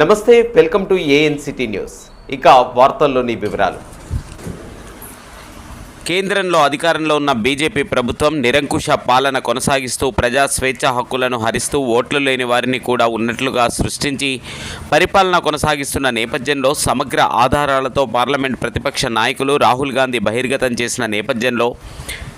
నమస్తే welcome to ANCT news. ఇక వార్తల్లోని వివరాలు. కేంద్రంలో అధికారంలో ఉన్న బీజేపీ ప్రభుత్వం నిరంకుశ పాలన కొనసాగిస్తూ ప్రజా స్వేచ్ఛ హక్కులను హరిస్తూ ఓట్లు లేని వారిని కూడా ఉన్నట్లుగా సృష్టించి పరిపాలన కొనసాగిస్తున్న నేపథ్యంలో సమగ్ర ఆధారాలతో పార్లమెంట్ ప్రతిపక్ష నాయకులు రాహుల్ గాంధీ బహిర్గతం చేసిన నేపథ్యంలో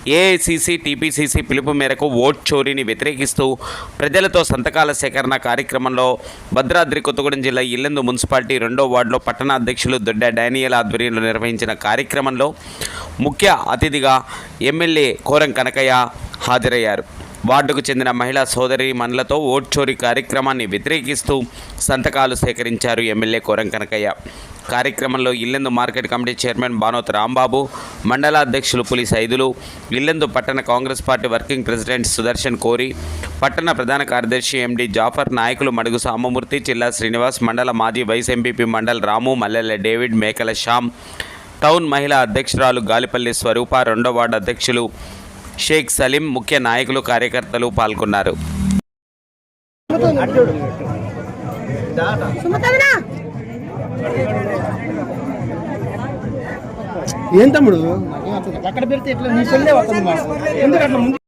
ఏఐసిసి టీపీసీసీ పిలుపు మేరకు ఓట్ చోరీని వ్యతిరేకిస్తూ ప్రజలతో సంతకాల సేకరణ కార్యక్రమంలో భద్రాద్రి కొత్తగూడెం జిల్లా ఇల్లెందు మున్సిపాలిటీ రెండో వార్డులో పట్టణ అధ్యక్షులు దొడ్డ డానియల్ ఆధ్వర్యంలో నిర్వహించిన కార్యక్రమంలో ముఖ్య అతిథిగా ఎమ్మెల్యే కోరం కనకయ్య హాజరయ్యారు. వార్డుకు చెందిన మహిళా సోదరి మనులతో ఓట్ చోరీ కార్యక్రమాన్ని వ్యతిరేకిస్తూ సంతకాలు సేకరించారు ఎమ్మెల్యే కోరం కనకయ్య. కార్యక్రమంలో Yellandu market committee chairman Bhanoth Rambabu మండల అధ్యక్షులు పులి సైదులు ఇల్లెందు పట్టణ Congress party working president Sudarshan Kori పట్టణ ప్రధాన కార్యదర్శి ఎండి జాఫర్ నాయకులు మడుగు సామమూర్తి జిల్లా శ్రీనివాస్ మండల మాజీ vice MPP Mandal Ramu Mallela David Mekala Shyam town మహిళా అధ్యక్షురాలు గాలిపల్లి స్వరూప రెండో వార్డు అధ్యక్షులు షేక్ సలీం ముఖ్య నాయకులు కార్యకర్తలు పాల్గొన్నారు. ఏం తమ్ముడు? అక్కడ పెడితే ఎట్లా? నీ చెల్లె వస్తుంది ఎందుకు అట్లా ముందు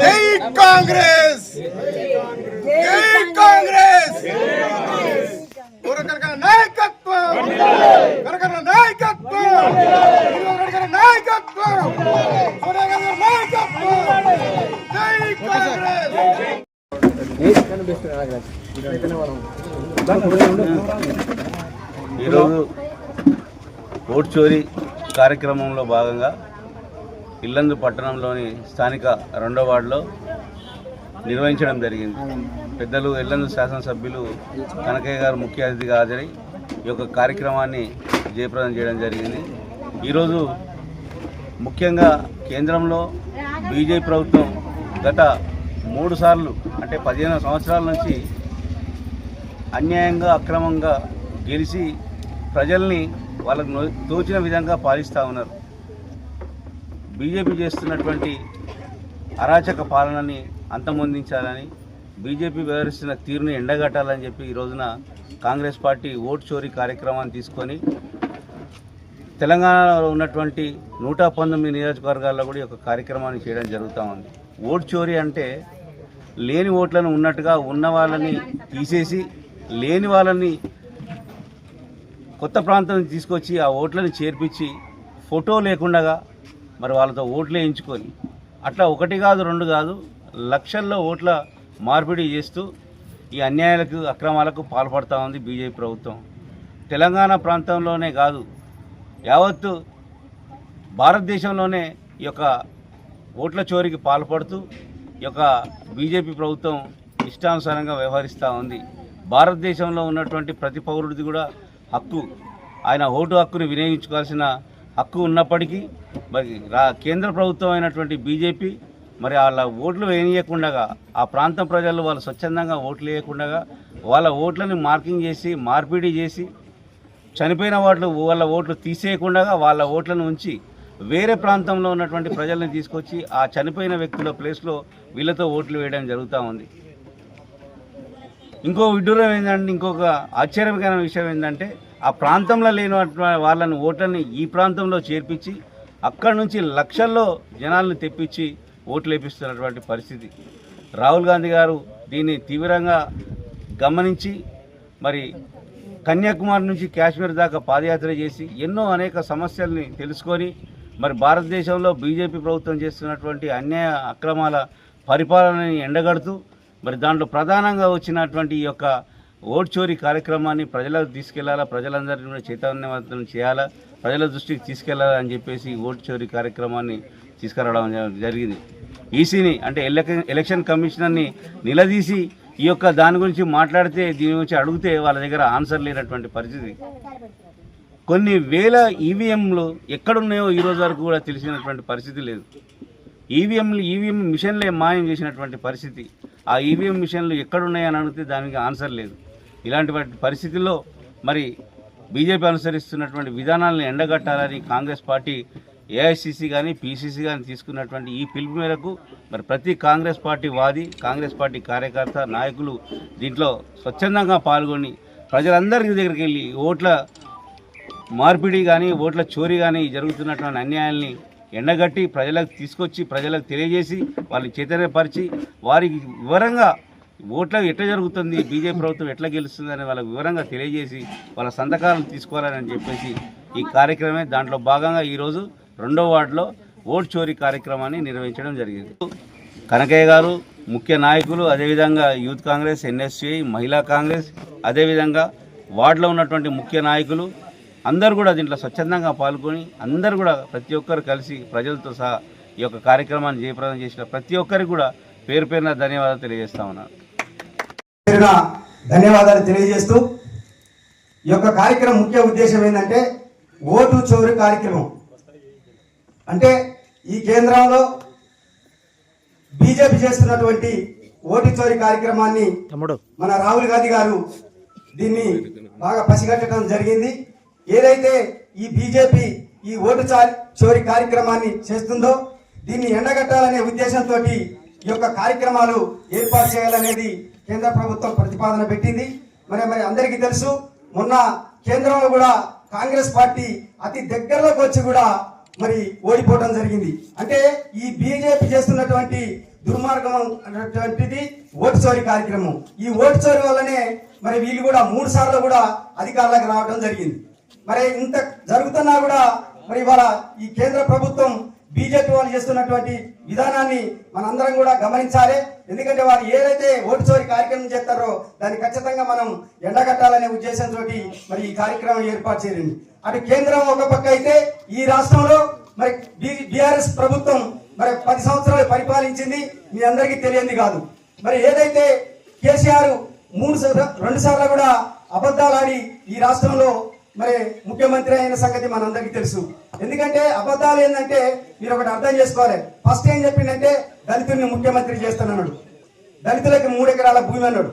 జై కాంగ్రెస్ జై కాంగ్రెస్ కనకన నాయకత్వం కనకన నాయకత్వం కనకన నాయకత్వం నాయకత్వం జై కాంగ్రెస్ ఈరోజు ఓట్ చోరీ కార్యక్రమంలో భాగంగా ఇల్లందు పట్టణంలోని స్థానిక రెండో వార్డులో నిర్వహించడం జరిగింది. పెద్దలు ఇల్లందు శాసనసభ్యులు కనకయ్య గారు ముఖ్య అతిథిగా హాజరై ఈ యొక్క కార్యక్రమాన్ని జయప్రదం చేయడం జరిగింది. ఈరోజు ముఖ్యంగా కేంద్రంలో బీజేపీ ప్రభుత్వం గత మూడు సార్లు అంటే పదిహేను సంవత్సరాల నుంచి అన్యాయంగా అక్రమంగా గెలిచి ప్రజల్ని వాళ్ళకు తోచిన విధంగా పాలిస్తూ ఉన్నారు. బీజేపీ చేస్తున్నటువంటి అరాచక పాలనని అంతమొందించాలని బీజేపీ వ్యవహరిస్తున్న తీరుని ఎండగట్టాలని చెప్పి ఈ రోజున కాంగ్రెస్ పార్టీ ఓట్ చోరీ కార్యక్రమాన్ని తీసుకొని తెలంగాణలో ఉన్నటువంటి నూట పంతొమ్మిది నియోజకవర్గాల్లో కూడా ఈ యొక్క కార్యక్రమాన్ని చేయడం జరుగుతూ ఉంది. ఓట్ చోరీ అంటే లేని ఓట్లను ఉన్నట్టుగా ఉన్న వాళ్ళని తీసేసి లేని వాళ్ళని కొత్త ప్రాంతం తీసుకొచ్చి ఆ ఓట్లను చేర్పించి ఫోటో లేకుండా మరి వాళ్ళతో ఓట్లు వేయించుకొని అట్లా ఒకటి కాదు రెండు కాదు లక్షల్లో ఓట్ల మార్పిడి చేస్తూ ఈ అన్యాయాలకు అక్రమాలకు పాల్పడతా ఉంది బీజేపీ ప్రభుత్వం. తెలంగాణ ప్రాంతంలోనే కాదు యావత్తు భారతదేశంలోనే ఈ యొక్క ఓట్ల చోరీకి పాల్పడుతూ ఈ యొక్క బీజేపీ ప్రభుత్వం ఇష్టానుసారంగా వ్యవహరిస్తూ ఉంది. భారతదేశంలో ఉన్నటువంటి ప్రతి పౌరుడిది కూడా హక్కు. ఆయన ఓటు హక్కును వినియోగించుకోవాల్సిన హక్కు ఉన్నప్పటికీ మరి రా కేంద్ర ప్రభుత్వం అయినటువంటి బీజేపీ మరి వాళ్ళ ఓట్లు వేయకుండా ఆ ప్రాంతం ప్రజలు వాళ్ళు స్వచ్ఛందంగా ఓట్లు వేయకుండా వాళ్ళ ఓట్లని మార్కింగ్ చేసి మార్పిడి చేసి చనిపోయిన ఓట్లు వాళ్ళ ఓట్లు తీసేయకుండా వాళ్ళ ఓట్లను ఉంచి వేరే ప్రాంతంలో ఉన్నటువంటి ప్రజల్ని తీసుకొచ్చి ఆ చనిపోయిన వ్యక్తుల ప్లేస్లో వీళ్ళతో ఓట్లు వేయడం జరుగుతూ ఉంది. ఇంకో విడ్డూరం ఏంటంటే ఇంకొక ఆశ్చర్యకరమైన విషయం ఏంటంటే ఆ ప్రాంతంలో లేని వాళ్ళని ఓట్లని ఈ ప్రాంతంలో చేర్పించి అక్కడి నుంచి లక్షల్లో జనాలను తెప్పించి ఓట్లు వేపిస్తున్నటువంటి పరిస్థితి. రాహుల్ గాంధీ గారు దీన్ని తీవ్రంగా గమనించి మరి కన్యాకుమారి నుంచి కాశ్మీర్ దాకా పాదయాత్ర చేసి ఎన్నో అనేక సమస్యల్ని తెలుసుకొని మరి భారతదేశంలో బీజేపీ ప్రభుత్వం చేస్తున్నటువంటి అన్యాయ అక్రమాల పరిపాలనని ఎండగడుతూ మరి దాంట్లో ప్రధానంగా వచ్చినటువంటి ఈ యొక్క ఓట్ చోరీ కార్యక్రమాన్ని ప్రజలకు తీసుకెళ్ళాలా ప్రజలందరినీ కూడా చైతన్యవంతం చేయాలా ప్రజల దృష్టికి తీసుకెళ్ళాలా అని చెప్పేసి ఈ ఓట్ చోరీ కార్యక్రమాన్ని తీసుకురావడం జరిగింది. ఈసీని అంటే ఎలక్షన్ కమిషనర్ని నిలదీసి ఈ యొక్క దాని గురించి మాట్లాడితే దీని గురించి అడిగితే వాళ్ళ దగ్గర ఆన్సర్ లేనటువంటి పరిస్థితి. కొన్ని వేల ఈవీఎంలు ఎక్కడున్నాయో ఈరోజు వరకు కూడా తెలిసినటువంటి పరిస్థితి లేదు. ఈవీఎంలు ఈవీఎం మిషన్లే మాయం చేసినటువంటి పరిస్థితి. ఆ ఈవీఎం మిషన్లు ఎక్కడున్నాయని అడిగితే దానికి ఆన్సర్ లేదు. ఇలాంటి పరిస్థితుల్లో మరి బీజేపీ అనుసరిస్తున్నటువంటి విధానాలను ఎండగట్టాలని కాంగ్రెస్ పార్టీ ఏఐసిసి కానీ పీసీసీ కానీ తీసుకున్నటువంటి ఈ పిలుపు మేరకు మరి ప్రతి కాంగ్రెస్ పార్టీ వాది కాంగ్రెస్ పార్టీ కార్యకర్త నాయకులు దీంట్లో స్వచ్ఛందంగా పాల్గొని ప్రజలందరి దగ్గరికి వెళ్ళి ఓట్ల మార్పిడి కానీ ఓట్ల చోరీ కానీ జరుగుతున్నటువంటి అన్యాయాల్ని ఎండగట్టి ప్రజలకు తీసుకొచ్చి ప్రజలకు తెలియజేసి వాళ్ళని చైతన్యపరిచి వారికి వివరంగా ఓట్ల ఎట్లా జరుగుతుంది బీజేపీ ప్రభుత్వం ఎట్లా గెలుస్తుంది అని వాళ్ళకి వివరంగా తెలియజేసి వాళ్ళ సంతకాలను తీసుకోవాలని చెప్పేసి ఈ కార్యక్రమే దాంట్లో భాగంగా ఈరోజు రెండో వార్డులో ఓట్ చోరీ కార్యక్రమాన్ని నిర్వహించడం జరిగింది. కనకయ్య గారు ముఖ్య నాయకులు అదేవిధంగా యూత్ కాంగ్రెస్ ఎన్ఎస్యుఐ మహిళా కాంగ్రెస్ అదేవిధంగా వార్డులో ఉన్నటువంటి ముఖ్య నాయకులు అందరూ కూడా దీంట్లో స్వచ్ఛందంగా పాల్గొని అందరూ కూడా ప్రతి ఒక్కరు కలిసి ప్రజలతో సహా ఈ యొక్క కార్యక్రమాన్ని జయప్రదం చేసిన ప్రతి ఒక్కరికి కూడా పేరు పేరున ధన్యవాదాలు తెలియజేస్తా ఉన్నాను. ధన్యవాదాలు తెలియజేస్తూ ఈ యొక్క కార్యక్రమం ముఖ్య ఉద్దేశం ఏంటంటే ఓటు చోరు కార్యక్రమం. అంటే ఈ కేంద్రంలో బీజేపీ చేస్తున్నటువంటి ఓటు చోరీ కార్యక్రమాన్ని మన రాహుల్ గాంధీ గారు దీన్ని బాగా పసిగట్టడం జరిగింది. ఏదైతే ఈ బీజేపీ ఈ ఓటు చోరీ కార్యక్రమాన్ని చేస్తుందో దీన్ని ఎండగట్టాలనే ఉద్దేశంతో ఈ యొక్క కార్యక్రమాలు ఏర్పాటు చేయాలనేది కేంద్ర ప్రభుత్వం ప్రతిపాదన పెట్టింది. మరి మరి అందరికీ తెలుసు మొన్న కేంద్రంలో కూడా కాంగ్రెస్ పార్టీ అతి దగ్గరలోకి వచ్చి కూడా మరి ఓడిపోవడం జరిగింది. అంటే ఈ బీజేపీ చేస్తున్నటువంటి దుర్మార్గం అనేటువంటిది ఓటు చోరీ కార్యక్రమం. ఈ ఓటు చోరీ వల్లనే మరి వీళ్ళు కూడా మూడు సార్లు కూడా అధికారులకు రావడం జరిగింది. మరి ఇంత జరుగుతున్నా కూడా మరి ఇవాళ ఈ కేంద్ర ప్రభుత్వం బీజేపీ వాళ్ళు చేస్తున్నటువంటి విధానాన్ని మనందరం కూడా గమనించాలి. ఎందుకంటే వారు ఏదైతే ఓటు చోరి కార్యక్రమం చేస్తారో దాన్ని ఖచ్చితంగా మనం ఎండగట్టాలనే ఉద్దేశంతో మరి ఈ కార్యక్రమం ఏర్పాటు చేయండి. అటు కేంద్రం ఒక పక్క అయితే ఈ రాష్ట్రంలో మరి బీఆర్ఎస్ ప్రభుత్వం మరి పది సంవత్సరాలు పరిపాలించింది మీ అందరికీ తెలియంది కాదు. మరి ఏదైతే కేసీఆర్ మూడు రెండు సార్లు కూడా అబద్ధాలు ఆడి ఈ రాష్ట్రంలో మరి ముఖ్యమంత్రి అయిన సంగతి మనందరికీ తెలుసు. ఎందుకంటే అబద్ధాలు ఏంటంటే మీరు ఒకటి అర్థం చేసుకోవాలి. ఫస్ట్ ఏం చెప్పిందంటే దళితుల్ని ముఖ్యమంత్రి చేస్తానన్నాడు. దళితులకి మూడు ఎకరాల భూమి అన్నాడు.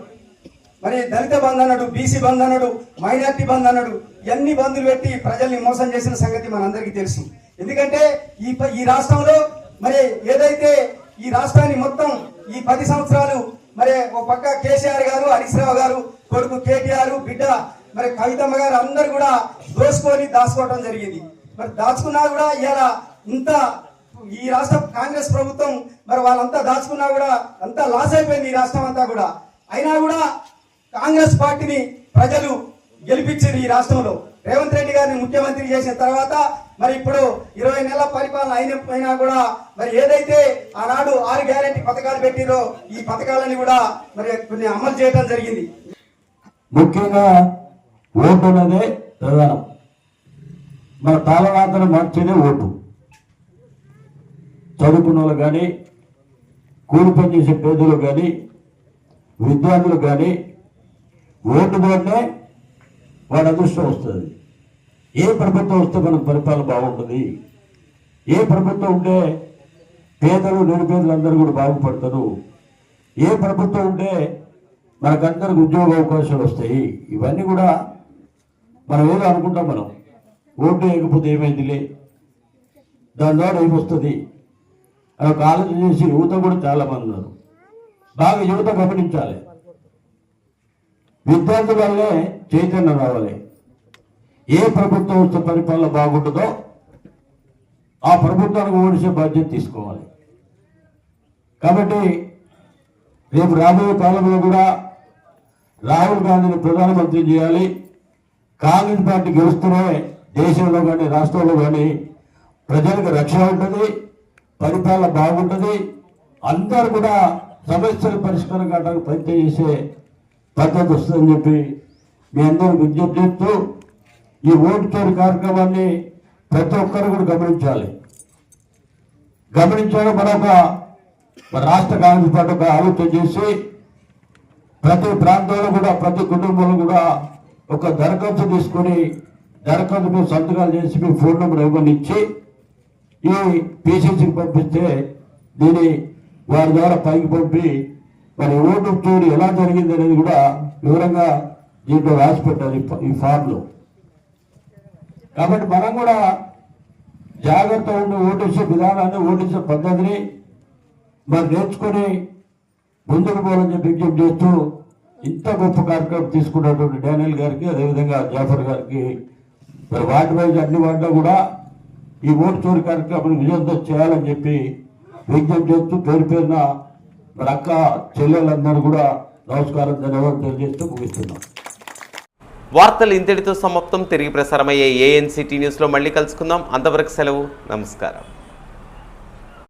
మరి దళిత బంద్ అన్నాడు బీసీ బంధు అన్నాడు మైనార్టీ బంద్ అన్నాడు ఇవన్నీ బంధులు పెట్టి ప్రజల్ని మోసం చేసిన సంగతి మనందరికీ తెలుసు. ఎందుకంటే ఈ ప- ఈ రాష్ట్రంలో మరి ఏదైతే ఈ రాష్ట్రాన్ని మొత్తం ఈ పది సంవత్సరాలు మరి ఒక పక్క కేసీఆర్ గారు హరీశ్రావు గారు కొడుకు కేటీఆర్ బిడ్డ మరి కవితమ్మ గారు అందరు కూడా దోసుకొని దాచుకోవడం జరిగింది. మరి దాచుకున్నా కూడా ఇలా ఇంత ఈ రాష్ట్ర కాంగ్రెస్ ప్రభుత్వం మరి వాళ్ళంతా దాచుకున్నా కూడా అంతా లాస్ అయిపోయింది ఈ రాష్ట్రం అంతా కూడా. అయినా కూడా కాంగ్రెస్ పార్టీని ప్రజలు గెలిపించారు ఈ రాష్ట్రంలో. రేవంత్ రెడ్డి గారిని ముఖ్యమంత్రి చేసిన తర్వాత మరి ఇప్పుడు ఇరవై నెలల పరిపాలన అయినపోయినా కూడా మరి ఏదైతే ఆనాడు ఆరు గ్యారెంటీ పథకాలు పెట్టిరో ఈ పథకాలని కూడా మరి కొన్ని అమలు చేయడం జరిగింది. ముఖ్యంగా ఓటు అనేది ప్రధానం. మన తాళరాతను మార్చేదే ఓటు. చదువుకున్న వాళ్ళు కానీ కూలి పని చేసే పేదలు కానీ విద్యార్థులు కానీ ఓటు ద్వారానే వాడి అదృష్టం వస్తుంది. ఏ ప్రభుత్వం వస్తే మనకు పరిపాలన బాగుంటుంది? ఏ ప్రభుత్వం ఉంటే పేదలు నిరుపేదలు అందరూ కూడా బాగుపడతారు? ఏ ప్రభుత్వం ఉంటే మనకందరికి ఉద్యోగ అవకాశాలు వస్తాయి? ఇవన్నీ కూడా మనం ఏదో అనుకుంటాం మనం? ఓటు వేయకపోతే ఏమైందిలే? దాని ద్వారా ఏమొస్తుంది అని ఒక ఆలోచన చేసి యువత కూడా చాలామంది ఉన్నారు. బాగా యువత గమనించాలి. విద్యార్థుల వల్లే చైతన్యం రావాలి. ఏ ప్రభుత్వం వస్తే పరిపాలన బాగుంటుందో ఆ ప్రభుత్వానికి ఓడిసే బాధ్యత తీసుకోవాలి. కాబట్టి రేపు రాబోయే కాలంలో కూడా రాహుల్ గాంధీని ప్రధానమంత్రి చేయాలి. కాంగ్రెస్ పార్టీ గెలుస్తూనే దేశంలో కానీ రాష్ట్రంలో కానీ ప్రజలకు రక్షణ ఉంటుంది పరిపాలన బాగుంటుంది. అందరూ కూడా సమస్యల పరిష్కారం కావడానికి పనిచేసే పద్ధతి వస్తుందని చెప్పి మీ అందరూ విజ్ఞప్తి చేస్తూ ఈ ఓటు చోరు కార్యక్రమాన్ని ప్రతి ఒక్కరు కూడా గమనించాలి. గమనించడం మరొక రాష్ట్ర కాంగ్రెస్ పార్టీ ఒక ఆలోచన చేసి ప్రతి ప్రాంతంలో కూడా ప్రతి కుటుంబంలో కూడా ఒక దరఖాస్తు తీసుకొని దరఖాస్తు సంతకాలు చేసి మీ ఫోన్ నెంబర్ ఇవ్వని ఇచ్చి ఈ పీసీసీకి పంపిస్తే దీన్ని వారి ద్వారా పైకి పంపి మరి ఓటు చూడు ఎలా జరిగింది అనేది కూడా వివరంగా దీంట్లో రాసి పెట్టారు ఈ ఈ ఫామ్లో కాబట్టి మనం కూడా జాగ్రత్త ఉండి ఓటేసే విధానాన్ని ఓటేసే పద్ధతిని మరి నేర్చుకొని ముందుకు పోవాలని చెప్పి విజ్ఞప్తి చేస్తూ ఇంత గొప్ప కార్యక్రమం తీసుకున్నటువంటి డానియల్ గారికి అదేవిధంగా జాఫర్ గారికి మరి వార్డు వైజ్ అన్ని వార్డులో కూడా ఈ ఓటు చోరీ కార్యక్రమాన్ని విజయంతో చేయాలని చెప్పి విజ్ఞప్తి చేస్తూ పేరు పేరున మరి అక్క చెల్లెలందరూ కూడా నమస్కారం ధన్యవాదాలు తెలియజేస్తూ ముగిస్తున్నాం. వార్తలు ఇంతటితో సమాప్తం. తిరిగి ప్రసారమయ్యే ఏఎన్సిటీ న్యూస్లో మళ్ళీ కలుసుకుందాం. అంతవరకు సెలవు. నమస్కారం.